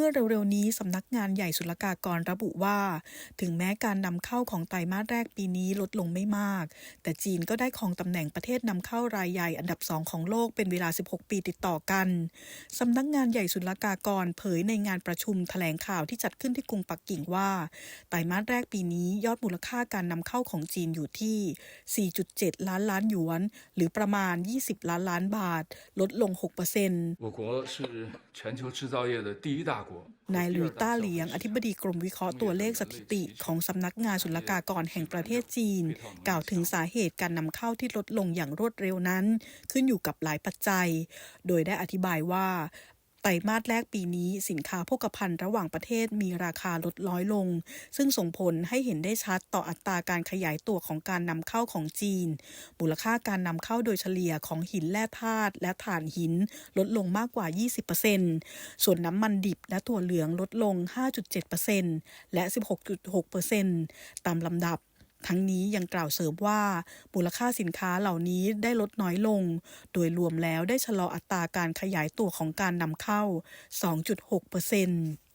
เมื่อเร็วๆนี้สำนักงานใหญ่ศุลกากรระบุว่า ถึงแม้การนำเข้าของไตรมาสแรกปีนี้ลดลงไม่มาก แต่จีนก็ได้ครองตำแหน่งประเทศนำเข้ารายใหญ่อันดับสองของโลกเป็นเวลา 16 ปีติดต่อกัน สำนักงานใหญ่ศุลกากรเผยในงานประชุมแถลงข่าวที่จัดขึ้นที่กรุงปักกิ่งว่า ไตรมาสแรกปีนี้ยอดมูลค่าการนำเข้าของจีนอยู่ที่ 4.7 ล้านล้านหยวน หรือประมาณ 20 ล้านล้านบาท ลดลง 6% 我国是全球制造业的第一大国。 นายหลุยต้าเหลียง อธิบดีกรมวิเคราะห์ตัวเลขสถิติของสำนักงานศุลกากรแห่งประเทศจีน กล่าวถึงสาเหตุการนำเข้าที่ลดลงอย่างรวดเร็วนั้น ขึ้นอยู่กับหลายปัจจัย โดยได้อธิบายว่า ไตรมาสแรกปีนี้สินค้าโภคภัณฑ์ระหว่างประเทศมีราคาลดน้อยลง ซึ่งส่งผลให้เห็นได้ชัดต่ออัตราการขยายตัวของการนำเข้าของจีน มูลค่าการนำเข้าโดยเฉลี่ยของหินแร่ธาตุและถ่านหินลดลงมากกว่า 20%ส่วนน้ำมันดิบและถั่วเหลืองลดลง 5.7%และ 16.6%ตามลำดับ ทั้งนี้ยังกล่าวเสริมว่ามูลค่าสินค้าเหล่านี้ได้ลดน้อยลง โดยรวมแล้วได้ชะลออัตราการขยายตัวของการนำเข้า 2.6%